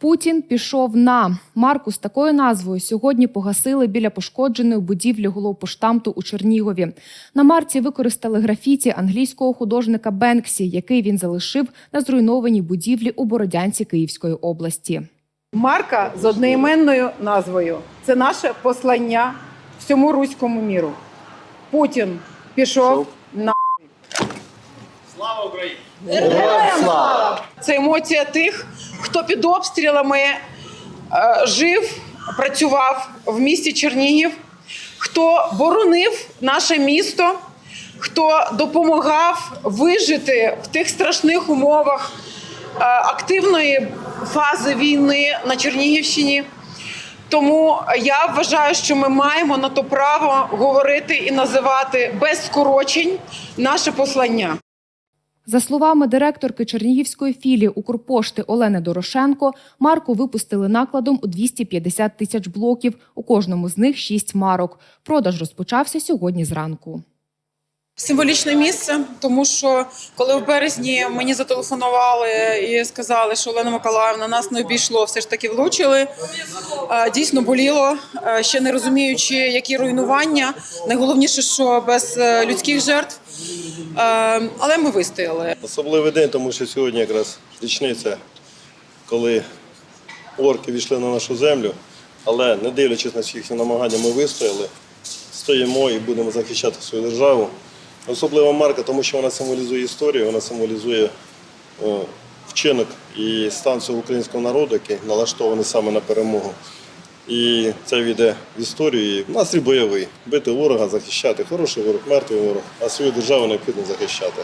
Путін пішов на марку з такою назвою. Сьогодні погасили біля пошкодженої будівлі головпоштамту у Чернігові. На марці використали графіті англійського художника Бенксі, який він залишив на зруйнованій будівлі у Бородянці Київської області. Марка з одноіменною назвою. Це наше послання всьому руському міру. Путін пішов на Слава Україні! це емоція тих, хто під обстрілами е, жив, працював в місті Чернігів, хто боронив наше місто, хто допомагав вижити в тих страшних умовах е, активної фази війни на Чернігівщині. Тому я вважаю, що ми маємо на то право говорити і називати без скорочень наше послання. За словами директорки Чернігівської філії Укрпошти Олени Дорошенко, марку випустили накладом у 250 тисяч блоків. У кожному з них шість марок. Продаж розпочався сьогодні зранку. Символічне місце, тому що коли в березні мені зателефонували і сказали, що Олена Миколаївна нас не обійшло, все ж таки влучили. Дійсно боліло, ще не розуміючи, які руйнування. Найголовніше, що без е, людських жертв. Але ми вистояли. Особливий день, тому що сьогодні якраз річниця, коли орки війшли на нашу землю, але не дивлячись на всі їхні намагання, ми вистояли, стоїмо і будемо захищати свою державу. Особлива марка, тому що вона символізує історію, вона символізує е, вчинок і станцію українського народу, який налаштований саме на перемогу. І це війде в історію. І настрій бойовий. Бити ворога, захищати. Хороший ворог, мертвий ворог, а свою державу необхідно захищати.